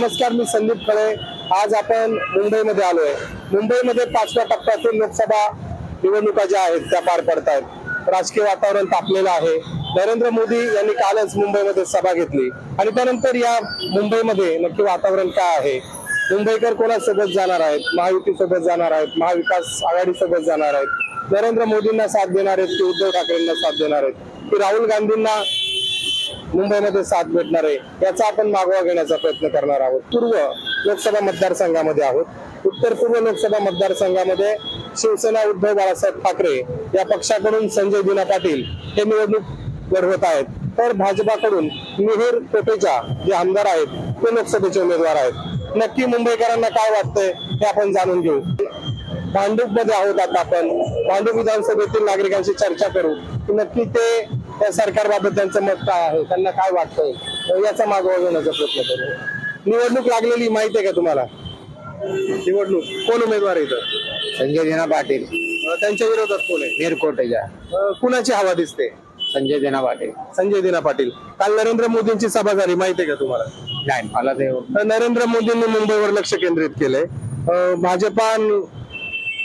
नमस्कार मी संदीप खळे. आज आपण मुंबईमध्ये आलोय. मुंबईमध्ये पाचव्या टप्प्यातील लोकसभा निवडणुका ज्या आहेत त्या पार पडत आहेत. राजकीय वातावरण तापलेलं आहे. नरेंद्र मोदी यांनी कालच मुंबईमध्ये सभा घेतली. आणि त्यानंतर या मुंबईमध्ये नक्की वातावरण काय आहे? मुंबईकर कोणासोबत जाणार आहेत? महायुती सोबत जाणार आहेत? महाविकास आघाडी सोबत जाणार आहेत? नरेंद्र मोदींना साथ देणार आहेत की उद्धव ठाकरेंना साथ देणार आहेत? की राहुल गांधींना मुंबईमध्ये साथ भेटणार आहे याचा आपण मागोवा घेण्याचा प्रयत्न करणार आहोत. पूर्व लोकसभा मतदारसंघामध्ये आहोत. उत्तर पूर्व लोकसभा मतदारसंघामध्ये शिवसेना उद्धव बाळासाहेब ठाकरे या पक्षाकडून संजय दिना पाटील हे निवडणूक लढवत आहेत. तर भाजपाकडून मिहीर कोटेचा जे आमदार आहेत ते लोकसभेचे उमेदवार आहेत. नक्की मुंबईकरांना काय वाटतंय हे आपण जाणून घेऊ. भांडूपमध्ये आहोत आता आपण. भांडूप विधानसभेतील नागरिकांशी चर्चा करू. की नक्की ते या सरकारबाबत त्यांचं मत काय आहे? त्यांना काय वाटतंय? याचा मागोवा घेण्याचा प्रयत्न करू. निवडणूक लागलेली माहिती आहे का तुम्हाला? निवडणूक. कोण उमेदवार इथं? संजय दिना पाटील त्यांच्या विरोधात कोण आहे? नेरकोटेच्या कुणाची हवा दिसते? संजय दिना पाटील. संजय दिना पाटील. काल नरेंद्र मोदींची सभा झाली माहिती आहे का तुम्हाला? नाही मला ते नरेंद्र मोदींनी मुंबईवर लक्ष केंद्रित केलंय. भाजपा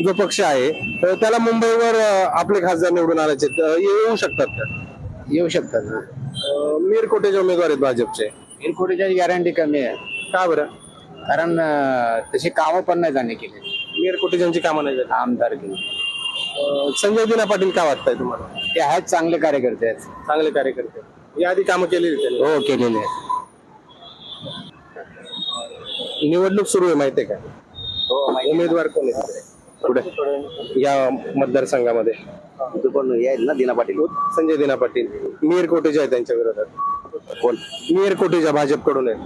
जो पक्ष आहे त्याला मुंबईवर आपले खासदार निवडून आणायचे येऊ शकतात का? येऊ शकतात अं, मीरकोटेचे उमेदवार आहेत भाजपचे. नेरकोटेची गॅरंटी कमी आहे. का बरं? कारण अं, तशी कामं पण नाही त्यांनी केली. मीरकोटेजांची कामं नाही झाली आमदार केली. अं, संजय दिना पाटील का वाटताय तुम्हाला? ते आहेत चांगले कार्यकर्ते आहेत. चांगले कार्यकर्ते. याआधी कामं केलेली त्यांनी. हो केलेले आहेत. निवडणूक सुरू आहे माहितीये का? हो उमेदवार कोण आहेत? पुढे या मतदारसंघामध्ये. ना दिना पाटील. संजय दिना पाटील. मीर कोटेजा आहे त्यांच्या विरोधात? कोण? मीर कोटेजा भाजपकडून आहे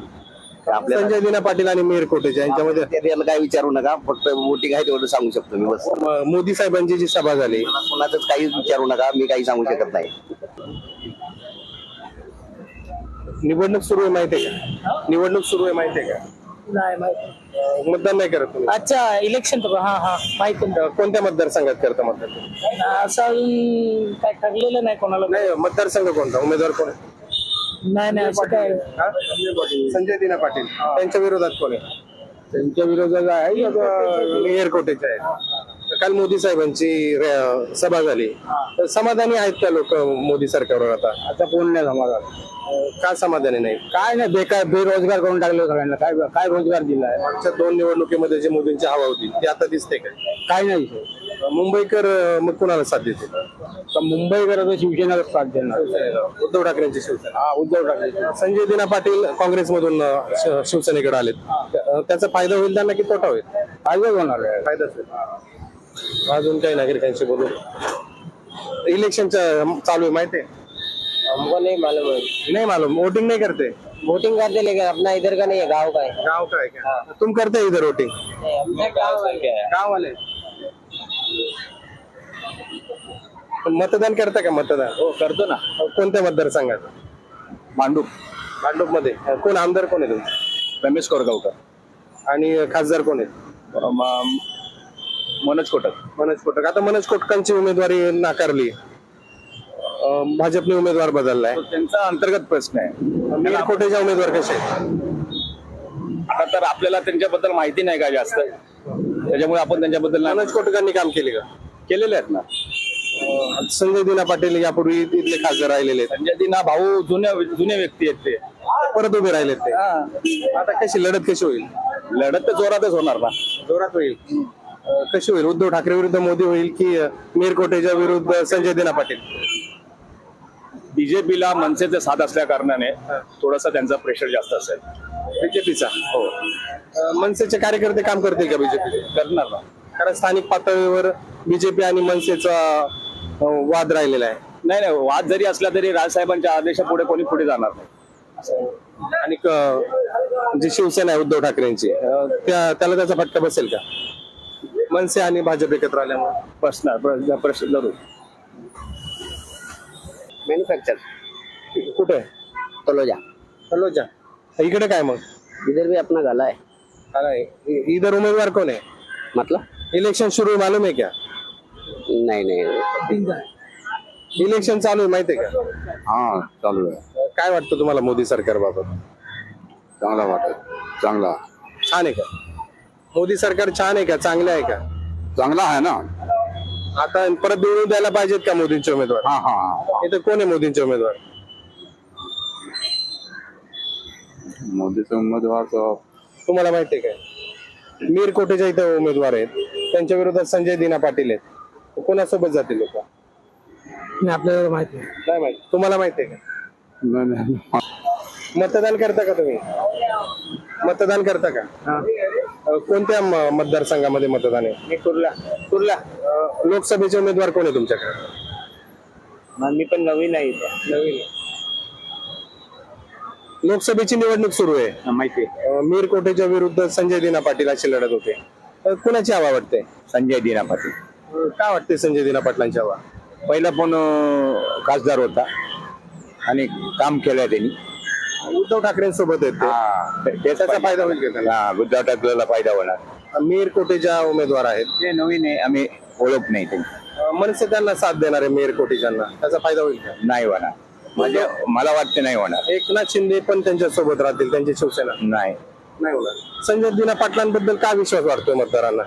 संजय दिना पाटील आणि मीर कोटेजा यांच्यामध्ये? त्याला काय विचारू नका फक्त वोटिंग आहे तेवढं सांगू शकतो मी बस. म- मोदी साहेबांची जी सभा झाली. कोणाच काहीच विचारू नका मी काही सांगू शकत नाही. निवडणूक सुरू आहे माहितीये का? निवडणूक सुरू आहे माहितीये का? नाही माहिती मतदान नाही करत तुम्ही? अच्छा इलेक्शन तर हा हा माहिती अं, कोणत्या मतदारसंघात करता मतदान ना असं अजून काय ठरलेलं नाही कोणाला. नाही मतदारसंघ कोणता? उमेदवार कोण आहे? नाही नाही असं काय हा? संजय दिना पाटील. त्यांच्या विरोधात कोण आहे? त्यांच्या विरोधात आहे एअरकोटेचे आहे काल मोदी साहेबांची सभा झाली. तर समाधानी आहेत का लोक मोदी सरकारवर आता? आता कोण नाही समाधान. का समाधानी नाही? काय नाही बेकार बेरोजगार करून टाकले सगळ्यांना. काय काय रोजगार दिलाय मागच्या दोन निवडणुकीमध्ये जे मोदींची हवा होती ती आता दिसते का? काय नाही. मुंबईकर मग कुणाला साथ देते तर मुंबईकर आता साथ देणार. उद्धव ठाकरेंची शिवसेना. हा उद्धव ठाकरे संजय दिना पाटील काँग्रेसमधून शिवसेनेकडे आलेत. त्याचा फायदा होईल त्यांना की तोटा होईल? फायदा होणार आहे. फायदाच होईल. अजून काही नागरिकांशी बोलू? इलेक्शनचं चालू आहे माहिती आहे? हमको नहीं मालूम. है नहीं मालूम. वोटिंग नहीं करते? वोटिंग करते लेकिन अपना इधर का नहीं है? गांव का है. गांव का है क्या? तुम करते हैं इधर वोटिंग गांव का क्या है. गांव वाले मतदान करता का मतदान? हो करतो ना. कोणत्या मतदारसंघात? मांडूप. भांडूपमध्ये कोण आमदार कोण आहे तुमचे? रमेश कोरगावकर. आणि खासदार कोण आहेत मनोज कोटक. मनोज कोटक. आता मनोज कोटकांची उमेदवारी नाकारली. अं, भाजपने उमेदवार बदललाय. त्यांचा अंतर्गत प्रश्न आहे. मीर कोटेच्या उमेदवार कसे आहेत? आता तर आपल्याला त्यांच्याबद्दल माहिती नाही का जास्त? त्याच्यामुळे आपण त्यांच्याबद्दल नाही- मनोज कोटकांनी काम केले का? केलेले आहेत ना. अं, संजय दिना पाटील यापूर्वी तिथले खासदार राहिलेले आहेत. संजय दिना भाऊ जुन्या जुने व्यक्ती आहेत ते. परत उभे राहिलेत ते. आता कशी लढत कशी होईल? लढत तर जोरातच होणार ना. जोरात होईल. कशी होईल? उद्धव ठाकरे विरुद्ध मोदी होईल की अं, मीर कोटेच्या विरुद्ध संजय दिना पाटील? बीजेपीला मनसेचे साथ असल्या कारणाने थोडासा त्यांचा प्रेशर जास्त असेल. बीजेपीचा? हो. मनसेचे कार्यकर्ते काम करतील का बीजेपी? करणार ना. कारण स्थानिक पातळीवर बीजेपी आणि मनसेचा वाद राहिलेला आहे. नाही नाही वाद जरी असला तरी राजसाहेबांच्या आदेशापुढे कोणी पुढे जाणार नाही. आणि जी शिवसेना आहे उद्धव ठाकरेंची त्याला त्याचा फटका बसेल का? मनसे आणि भाजप एकत्र आल्यामुळे? बसणार प्र- प्रश्न जरूर मैन्युफैक्चर कुठे? तलोजा. हॅलोजा इकडे काय मग? इधर भी अपना गला है. अरे, इ- इधर उमेदवार कोण आहे? मतलब? इलेक्शन शुरू आहे, मालूम आहे क्या? नहीं नहीं. इलेक्शन चालू आहे माहिती आहे का? हाँ चालू है. काय वाटतं तुम्हाला मोदी सरकार बाबत चांगला वाटत चांगला. छान आहे का? मोदी सरकार छान आहे का? चांगलं आहे का? चांगला आहे ना. आता परत निवडून द्यायला पाहिजेत का मोदींचे उमेदवार? हा हा. हा. इथं कोण आहे मोदींचे उमेदवार? मोदीचा उमेदवार तर तुम्हाला माहिती आहे काय मीर कोटेच्या इथं उमेदवार आहेत? त्यांच्या विरोधात संजय दिना पाटील आहेत. कोणासोबत जातील लोक? आपल्याला माहिती नाही माहिती. तुम्हाला माहिती आहे का? नाही, नाही. मतदान करता का तुम्ही? मतदान करता का? अ, कोणत्या म- मतदारसंघामध्ये मतदान आहे? कुर्ला. कुर्ला. लोकसभेचे उमेदवार कोण आहे तुमच्याकडे? मी पण नवीन आहे नवीन लोकसभेची निवडणूक सुरू आहे. माहिती अ, मीर कोटेच्या विरुद्ध संजय दिना पाटील अशी लढत होते. अ, कुणाची हवा वाटते? संजय दिना पाटील. अ, काय वाटते संजय दिना पाटलांची हवा? पहिला पण अं, खासदार होता. आणि काम केलंय त्यांनी. उद्धव ठाकरेंसोबत आहेत ते. हा, त्याचा फायदा होईल का? हा उद्धव ठाकरेला फायदा होणार. मीर कोटेच्या उमेदवार आहेत? ते नवीन आहे आम्ही ओळख नाही त्यांची अ, मनसे त्यांना साथ देणार आहे मेयर कोटेच्यांना त्याचा फायदा होईल का? नाही होणार. म्हणजे मला वाटते नाही होणार. एकनाथ शिंदे पण त्यांच्यासोबत राहतील त्यांची शिवसेना. नाही. नाही होणार. संजय दिना पाटलांबद्दल काय विश्वास वाटतोय मतदारांना?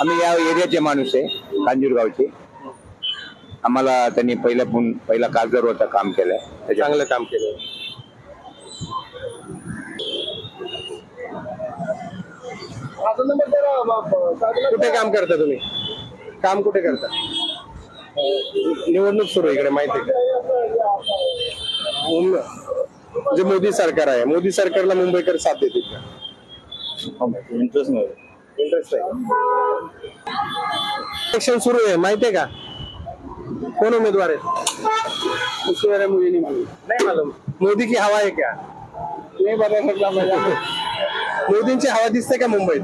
आम्ही या एरियाचे माणूस आहे कांजूरगावचे. आम्हाला त्यांनी पहिला पण पहिला खासदार होता काम केलंय. त्याच्या चांगलं काम केलं कुठे काम करता तुम्ही? काम कुठे करता? निवडणूक सुरू आहे इकडे माहिती आहे का? जे मोदी सरकार आहे. मोदी सरकारला मुंबईकर साथ देतील का? इंटरेस्ट नाही. इंटरेस्ट आहे इलेक्शन सुरू आहे माहिती आहे का? कोण उमेदवार आहे? नहीं मालूम मोदी की हवा आहे क्या? नहीं सकता मैं मोदींची हवा दिसते का मुंबईत?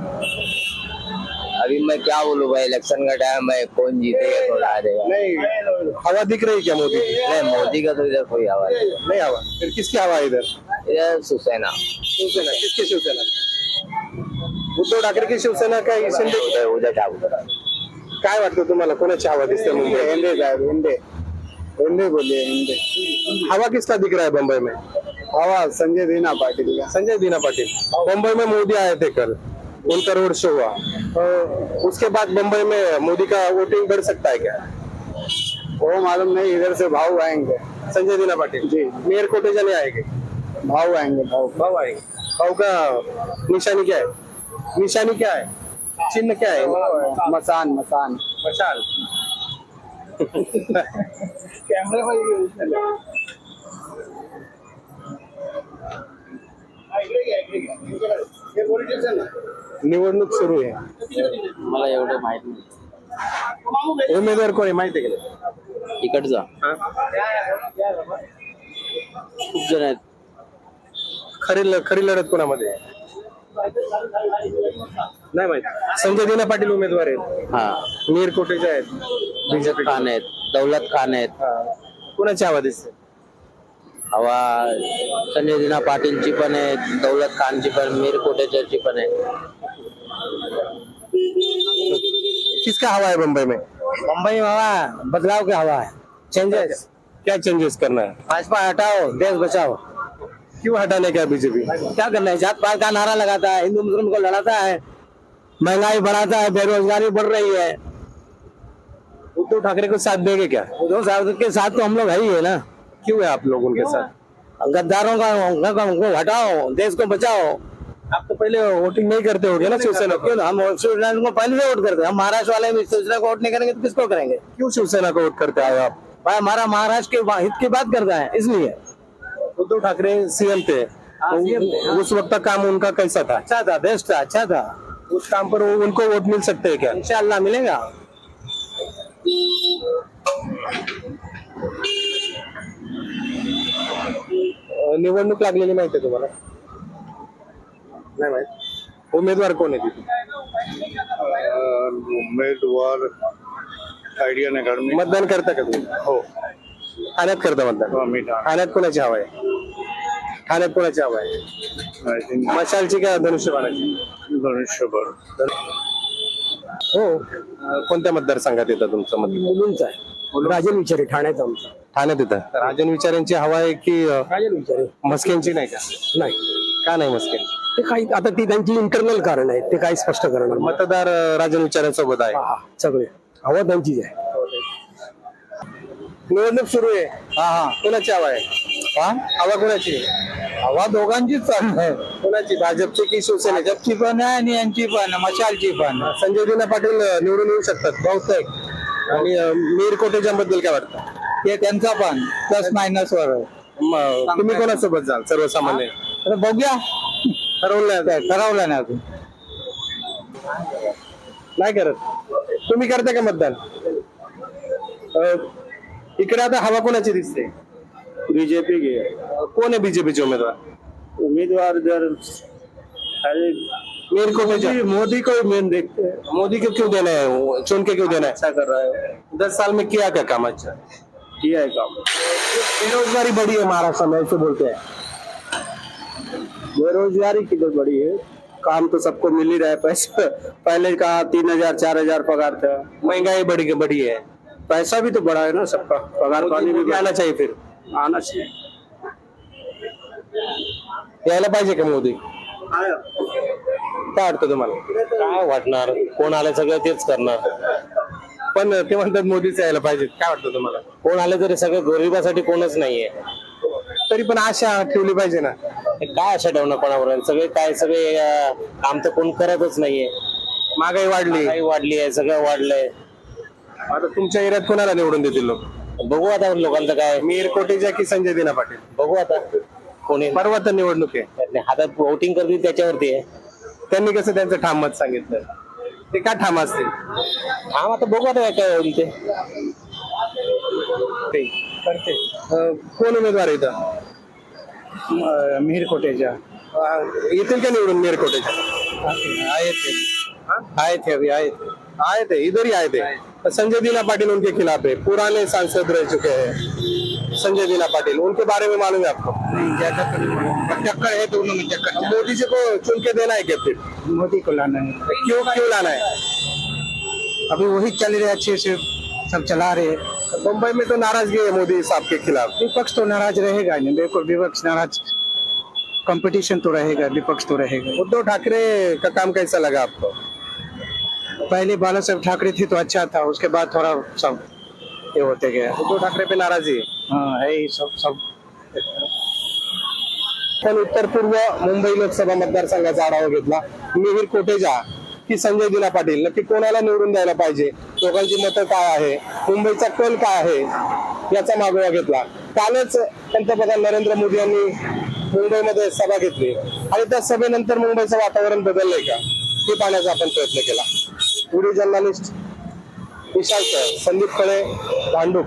अभी मैं क्या बोलूँ भाई इलेक्शन का टाइम है कौन जीतेगा कौन हारेगा? नहीं हवा दिख रही क्या मोदी की? नहीं मोदी का तो इधर कोई आवाज नहीं। नहीं हवा। फिर किसकी हवा इधर? इधर शिवसेना। शिवसेना किसकी शिवसेना? उद्धव ठाकरे की शिवसेना का शिंदे उधर ठाकूर काय वाटतं तुम्हाला कोणाची हवा दिसते मुंबई हिंदे साहब हिंदे हिंदे बोलिए हिंदे हवा किसका दिख रहा है बम्बई में? हवा संजय दीना पाटिल संजय दीना पाटिल. बम्बई में मोदी आए थे कल. उनका रोड शो हुआ. अ, उसके बाद बम्बई में मोदी का वोटिंग बढ़ सकता है क्या? वो मालूम नहीं इधर से भाव आएँगे. संजय दीना पाटिल? जी. मेयर कोटेजा नहीं आएँगे? भाव आएँगे भाव. भाव आएँगे. भाव का निशानी क्या है? निशानी क्या है? चिन्ह क्या है? मसान मसान. मशाल. निवडणूक सुरू आहे. मला एवढं माहीत नाही. उमेदवार कोणी माहिती आहे का? इकडचा? खूप जण आहेत. खरी खरी लढत कोणामध्ये? नाही माहिती. संजय दिना पाटील उमेदवार आहेत. हा. मीर कोटेचे आहेत? बीजेपी खान आहेत. दौलत खान आहेत. कोणाची हवा दिसते? हवा संजय दिना पाटीलची पण आहे दौलत खानची पण मीर कोटेचरची पण आहे. किसका हवा है बम्बई में? मुंबई में हवा बदलाव की हवा है चेंजेस क्या चेंजेस करना है? भाजपा हटाओ देश बचाओ. क्यों हटाने का बीजेपी क्या करना है? जात पात का नारा लगाता है हिंदू मुस्लिम को लड़ाता है महँगाई बढ़ाता है बेरोजगारी बढ़ रही है. उद्धव ठाकरे को साथ देंगे क्या? उद्धव साहब के साथ तो हम लोग है ही है ना. क्यों है आप लोग उनके साथ? गद्दारों का का- को हटाओ देश को बचाओ। आप तो पहले वोटिंग नहीं करते होगे ना शिवसेना को? क्यों हम शिवसेना को पहले से वोट करते हैं। हम महाराष्ट्र वाले भी शिवसेना को वोट नहीं करेंगे तो किसको करेंगे? क्यों शिवसेना को वोट करते आए आप? भाई हमारा महाराष्ट्र के हित की बात करता है इसलिए। उद्धव ठाकरे सीएम थे। हाँ, हाँ। उस वक्त का काम उनका कैसा था? अच्छा था बेस्ट था अच्छा था। उस काम पर उनको वोट मिल सकते हैं क्या? इंशाल्लाह मिलेगा। निवडणूक लागलेली माहिती आहे तुम्हाला? नाही माहीत. उमेदवार कोण आहे तिथे? उमेदवार आयडिया नाही कारण मी. मतदान करता का तुम्ही? हो. ठाण्यात करता हो, मतदान मी ठाणे. ठाण्यात कोणाची हवा आहे? ठाण्यात कोणाची हवा आहे? मशालची का धनुष्यबाणाची? धनुष्यबाण. हो. अ, कोणत्या मतदारसंघात येतं तुमचं मत? मुलुंडचा आहे. राजन विचारे ठाण्याचा आमचा ठाण्यात येतं राजन विचारांची हवा आहे की अ, राजन विचारे. मस्केंची नाही का? नाही. का नाही मस्केन ते काही आता ती त्यांची इंटरनल कारण आहे ते काही स्पष्ट करणार मतदार अं, राजन विचारांसोबत आहे. हा, सगळे. हवा त्यांचीच आहे. निवडणूक सुरू आहे. हा हा. कोणाची हवा आहे? हवा कोणाची? हवा दोघांचीच आहे. कोणाची? भाजपची की शिवसेनेची? भाजपची पण आहे आणि यांची पण मशालची पण संजय दिना पाटील अं, निवडून येऊ शकतात. बहुतेक आणि मीर कोटेच्या बद्दल काय वाटतं? ते त्यांचा पण प्लस मायनस वर. आहे. तुम्ही कोणासोबत जाल सर्वसामान्य? आता बघूया. ठरवलं नाही ठरवलं नाही अजून. नाही करत. तुम्ही करता का मतदान? अं, इकडे आता हवा कोणाची दिसते? बीजेपी के. अं, कोण आहे बीजेपीचे उमेदवार? उम्मीदवार इधर अरे मीर कोटेच्या मोदी को ही मेन देखते हैं। मोदी को क्यों देना है वो? चुन के क्यों देना है? अच्छा कर रहा है दस साल में किया क्या काम? अच्छा। किया है काम। बेरोजगारी बढ़ी है महाराष्ट्र में ऐसे बोलते हैं। बेरोजगारी किधर बड़ी है? काम तो सबको मिल ही रहा है पैसा। पहले का तीन हज़ार चार हज़ार पगार था। महँगाई बढ़ी बढ़ी है। पैसा भी तो बढ़ा है ना सबका। पगार पानी भी आना चाहिए फिर? आना चाहिए। यायला पाहिजे का मोदी? काय वाटतं तुम्हाला? काय वाटणार? कोण आलं सगळं तेच करणार. पण ते म्हणतात मोदीच यायला पाहिजे काय वाटतं तुम्हाला? कोण आलं तरी सगळं गरिबासाठी कोणच नाहीये. तरी पण आशा ठेवली पाहिजे ना. हे काय अशा ठेवणं कोणावर? सगळे काय सगळे अं, काम तर कोण करतच नाहीये. महागाई वाढली. काही वाढली आहे सगळं वाढलंय. आता तुमच्या एरियात कोणाला निवडून देतील लोक? बघू आता लोकांचं काय. मीर कोटेजा की संजय दिना पाटील बघू आता. कोणी? परवा तर निवडणूक आहे. हातात वोटिंग करतील त्याच्यावरती आहे. त्यांनी कसं त्यांचं ठाम मत सांगितलं? ते का ठाम असतील? हा आता बघू आता काय काय होईल ते. ते करते अं, कोण उमेदवार आहे इथं? मीर कोटेजा अं, येतील का निवडून मीर कोटेजा आए थे आए थे अभी आए थे आए थे इधर ही आए थे संजय दीना पाटिल उनके खिलाफ है पुराने सांसद रह चुके हैं. संजय दीना पाटिल उनके बारे में मालूम है आपको? ज़्यादा तो नहीं मालूम। टक्कर है दोनों में टक्कर मोदी जी को चुन के देना है क्या फिर? मोदी को लाना है। क्यों क्यों लाना है? अभी वही चल रहे अच्छे से सब चला रहे हैं। मुंबई में तो नाराज़गी है मोदी साहब के खिलाफ। विपक्ष तो नाराज़ रहेगा नहीं बिल्कुल विपक्ष नाराज़। कंपटीशन तो रहेगा विपक्ष तो रहेगा। उद्धव ठाकरे का काम कैसा लगा आपको? पहले बाला साहब ठाकरे थे तो अच्छा था उसके बाद थोड़ा सब ये होते गया। उद्धव ठाकरे पे नाराजी है? हाँ है ही सब सब. पण उत्तर पूर्व मुंबई लोकसभा मतदारसंघाचा आढावा घेतला. मिहीर कोटेजा की संजय दिला पाटील. नक्की कोणाला निवडून द्यायला पाहिजे? लोकांची मतं काय आहे? मुंबईचा कल काय आहे? याचा मागोवा घेतला. कालच पंतप्रधान नरेंद्र मोदी यांनी मुंबईमध्ये सभा घेतली. आणि त्या सभेनंतर मुंबईचं वातावरण बदललंय का? हे पाहण्याचा आपण प्रयत्न केला. Video journalist Vishal sir Sandeep Kale Bhandup.